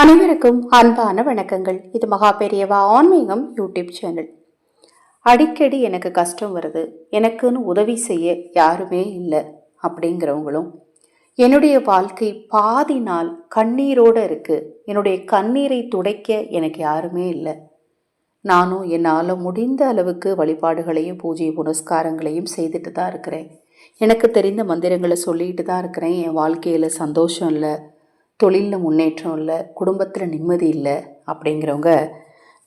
அனைவருக்கும் அன்பான வணக்கங்கள். இது மகா பெரியவா ஆன்மீகம் யூடியூப் சேனல். அடிக்கடி எனக்கு கஷ்டம் வருது. எனக்குன்னு உதவி செய்ய யாருமே இல்லை அப்படிங்கிறவங்களும் என்னுடைய வாழ்க்கை பாதி நாள் கண்ணீரோடு இருக்கு. என்னுடைய கண்ணீரை துடைக்க எனக்கு யாருமே இல்லை. நானும் என்னால் முடிந்த அளவுக்கு வழிபாடுகளையும் பூஜை புனஸ்காரங்களையும் செய்துட்டு தான் இருக்கிறேன். எனக்கு தெரிந்த மந்திரங்களை சொல்லிட்டு தான் இருக்கிறேன். என் வாழ்க்கையில் சந்தோஷம் இல்லை. தொழிலில் முன்னேற்றம் இல்லை குடும்பத்தில் நிம்மதி இல்லை அப்படிங்கிறவங்க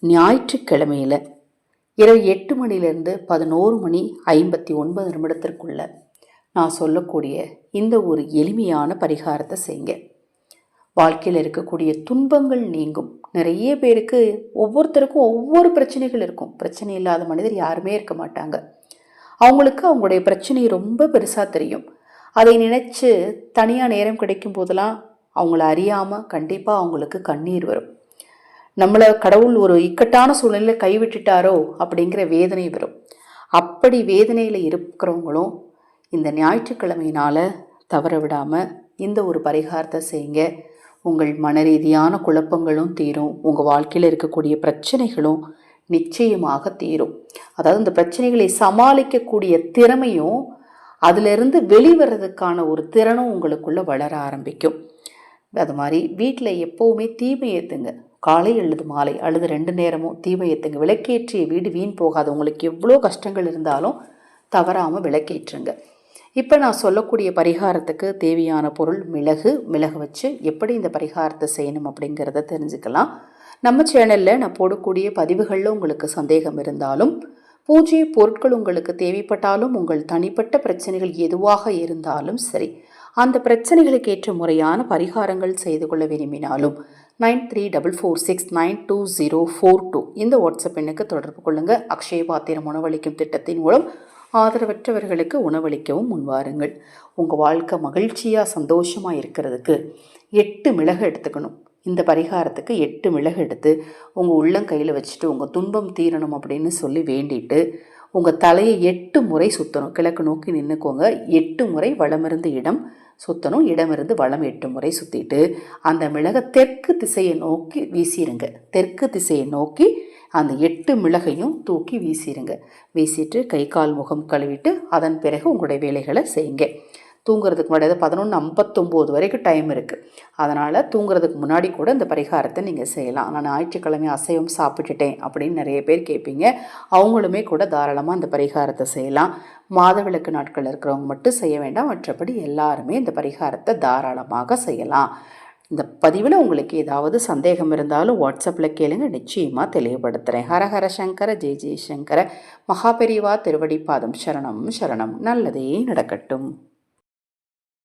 ஞாயிற்றுக்கிழமையில் இரவு எட்டு மணிலேருந்து பதினோரு மணி ஐம்பத்தி ஒன்பது நிமிடத்திற்குள்ள நான் சொல்லக்கூடிய இந்த ஒரு எளிமையான பரிகாரத்தை செய்யுங்க. வாழ்க்கையில் இருக்கக்கூடிய துன்பங்கள் நீங்கும். நிறைய பேருக்கு ஒவ்வொருத்தருக்கும் ஒவ்வொரு பிரச்சனைகள் இருக்கும். பிரச்சனை இல்லாத மனிதர் யாருமே இருக்க மாட்டாங்க. அவங்களுக்கு அவங்களுடைய பிரச்சனை ரொம்ப பெருசாக தெரியும். அதை நினச்சி தனியாக நேரம் கிடைக்கும் போதெல்லாம் அவங்கள அறியாமல் கண்டிப்பாக அவங்களுக்கு கண்ணீர் வரும். நம்மளை கடவுள் ஒரு இக்கட்டான சூழ்நிலையில் கைவிட்டுட்டாரோ அப்படிங்கிற வேதனை வரும். அப்படி வேதனையில் இருக்கிறவங்களும் இந்த ஞாயிற்றுக்கிழமையினால் தவற விடாமல் இந்த ஒரு பரிகாரத்தை செய்யுங்க. உங்கள் மன ரீதியான குழப்பங்களும் தீரும். உங்கள் வாழ்க்கையில் இருக்கக்கூடிய பிரச்சனைகளும் நிச்சயமாக தீரும். அதாவது இந்த பிரச்சனைகளை சமாளிக்கக்கூடிய திறமையும் அதிலிருந்து வெளிவரதுக்கான ஒரு திறனும் உங்களுக்குள்ளே வளர ஆரம்பிக்கும். அது மாதிரி வீட்டில் எப்போவுமே தீமை ஏற்றுங்க காலை அல்லது மாலை அல்லது ரெண்டு நேரமும் தீமை ஏற்றுங்க விளக்கேற்றிய வீடு வீண் போகாது. உங்களுக்கு எவ்வளோ கஷ்டங்கள் இருந்தாலும் தவறாமல் விளக்கேற்றுங்க. இப்போ நான் சொல்லக்கூடிய பரிகாரத்துக்கு தேவையான பொருள் மிளகு. மிளகு வச்சு எப்படி இந்த பரிகாரத்தை செய்யணும் அப்படிங்கிறத தெரிஞ்சுக்கலாம். நம்ம சேனலில் நான் போடக்கூடிய பதிவுகளில் உங்களுக்கு சந்தேகம் இருந்தாலும் பூஜை பொருட்கள் உங்களுக்கு தேவைப்பட்டாலும் உங்கள் தனிப்பட்ட பிரச்சனைகள் எதுவாக இருந்தாலும் சரி அந்த பிரச்சனைகளுக்கு ஏற்ற முறையான பரிகாரங்கள் செய்து கொள்ள விரும்பினாலும் nine three double four six nine two zero four two இந்த வாட்ஸ்அப் எண்ணுக்கு தொடர்பு கொள்ளுங்கள் அக்ஷய பாத்திரம் உணவளிக்கும் திட்டத்தின் மூலம் ஆதரவற்றவர்களுக்கு உணவளிக்கவும் முன்வாருங்கள் உங்கள் வாழ்க்கை மகிழ்ச்சியாக சந்தோஷமாக இருக்கிறதுக்கு எட்டு மிளகு எடுத்துக்கணும். இந்த பரிகாரத்துக்கு எட்டு மிளகு எடுத்து உங்கள் உள்ளம் கையில் வச்சுட்டு உங்கள் துன்பம் தீரணும் அப்படின்னு சொல்லி வேண்டிட்டு உங்கள் தலையை எட்டு முறை சுற்றணும் கிழக்கு நோக்கி நின்றுக்கோங்க எட்டு முறை வளமிருந்து இடம் சுற்றணும் இடமிருந்து வளம் எட்டு முறை சுற்றிட்டு அந்த மிளகை தெற்கு திசையை நோக்கி வீசிடுங்க தெற்கு திசையை நோக்கி அந்த எட்டு மிளகையும் தூக்கி வீசிடுங்க வீசிட்டு கை கால் முகம் கழுவிட்டு அதன் பிறகு உங்களுடைய வேலைகளை செய்யுங்க. தூங்குறதுக்கு முன்னாடி பதினொன்று ஐம்பத்தொம்போது வரைக்கும் டைம் இருக்குது அதனால் தூங்குறதுக்கு முன்னாடி கூட இந்த பரிகாரத்தை நீங்கள் செய்யலாம். நான் ஞாயிற்றுக்கிழமை அசைவம் சாப்பிட்டுட்டேன் அப்படின்னு நிறைய பேர் கேட்பீங்க. அவங்களுமே கூட தாராளமாக இந்த பரிகாரத்தை செய்யலாம். மாதவிளக்கு நாட்கள் இருக்கிறவங்க மட்டும் செய்ய வேண்டாம். மற்றபடி எல்லாருமே இந்த பரிகாரத்தை தாராளமாக செய்யலாம். இந்த பதிவில் உங்களுக்கு ஏதாவது சந்தேகம் இருந்தாலும் வாட்ஸ்அப்பில் கேளுங்க. நிச்சயமாக தெளிவுபடுத்துகிறேன் ஹரஹர சங்கர ஜெய் ஜெய்சங்கர மகாபெரிவா திருவடிப்பாதம் சரணம் சரணம். நல்லதே நடக்கட்டும்.